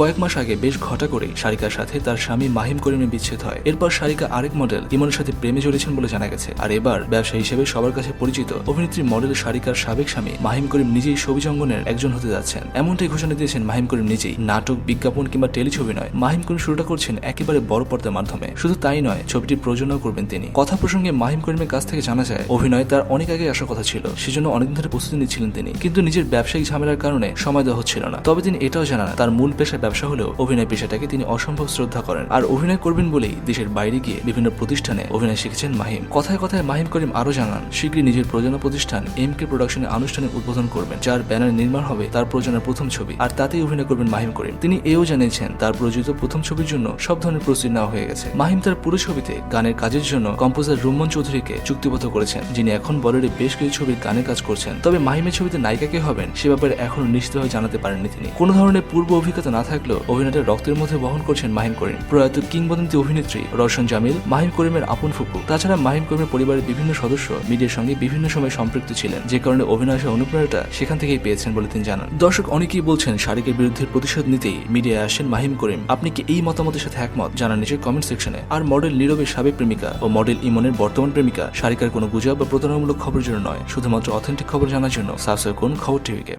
কয়েক মাস আগে বেশ ঘটা করে সারিকার সাথে তার স্বামী মাহিম করিমের বিচ্ছেদ হয়। এরপর সারিকা আরেক মডেল ইমনের সাথে প্রেমে জড়িয়েছেন বলে জানা গেছে। আর এবার ব্যবসা হিসেবে সবার কাছে পরিচিত অভিনেত্রী মডেল সারিকার সাবেক স্বামী মাহিম করিম নিজেই ছবি জঙ্গনের একজন হতে যাচ্ছেন। এমনটাই ঘোষণা দিয়েছেন মাহিম করিম নিজেই। নাটক, বিজ্ঞাপন কিংবা টেলিছবি নয়, মাহিম করিম শুরুটা করছেন একেবারে বড় পর্দার মাধ্যমে। শুধু তাই নয় ছবিটি প্রযোজনাও করবেন তিনি। কথা প্রসঙ্গে মাহিম করিমের কাছ থেকে জানা যায়, অভিনয় তার অনেক আগে আসার কথা ছিল, সেজন্য অনেকদিন ধরে প্রস্তুতি নিচ্ছিলেন তিনি। কিন্তু নিজের ব্যবসায়িক ঝামেলার কারণে সময় দেওয়া হচ্ছিল না। তবে তিনি এটাও জানান, তার মূল পেশা ব্যবসা হলেও অভিনয় পেশাটাকে তিনি অসম্ভব শ্রদ্ধা করেন। আর অভিনয় করবেন বলেই দেশের বাইরে গিয়ে বিভিন্ন প্রতিষ্ঠানে অভিনয় শিখেছেন মাহিম। কথায় কথায় মাহিম করিম আরও জানান শীঘ্রই নিজের প্রযোজনা প্রতিষ্ঠান এম কে প্রোডাকশনে আনুষ্ঠানিক উদ্বোধন করবেন। যার ব্যানার নির্মাণ হবে তার প্রযোজনার প্রথম ছবি। আর তাতেই অভিনয় করবেন মাহিম করিম। তিনি এও জানিয়েছেন, তার প্রযোজিত প্রথম ছবির জন্য সব ধরনের প্রস্তুতি নেওয়া হয়ে গেছে। মাহিম তার পুরো ছবিতে গানের কাজের জন্য কম্পোজার রুম্মন চৌধুরীকে চুক্তিবদ্ধ করেছেন, যিনি এখন বলিউডে বেশ কিছু ছবির গানে কাজ করছেন। তবে মাহিমের ছবিতে নায়িকা কে হবেন, সে ব্যাপারে এখনও নিশ্চিতভাবে জানাতে পারেননি তিনি। কোনো ধরনের পূর্ব অভিজ্ঞতা না থাকলেও অভিনেতার রক্তের মধ্যে বহন করছেন মাহিম করিম। প্রয়াত কিংবদন্তি অভিনেত্রী রওশন জামিল, মাহিম করিমের আপন ফুপু। তাছাড়া মাহিম করিমের পরিবারের বিভিন্ন সদস্য মিডিয়ার সঙ্গে বিভিন্ন সময় সম্পৃক্ত ছিলেন। যে কারণে অভিনয় আসার অনুপ্রেরণাটা সেখান থেকেই পেয়েছেন বলে তিনি জানান। দর্শক অনেকেই বলছেন, শারিকের বিরুদ্ধে প্রতিশোধ নিতেই মিডিয়ায় আসেন মাহিম করিম। আপনি কি এই মতামতের সাথে একমত? জানান নিচের কমেন্ট সেকশনে। আর মডেল নীরবের সাবেক প্রেমিকা ও মডেল ইমনের বর্তমান প্রেমিকা শারিকার কোনো গুজব বা প্রতারণামূলক খবরের জন্য নয়। শুধুমাত্র অথেন্টিক খবর জানার জন্য সাবস্ক্রাইব করুন খবর টিভিকে।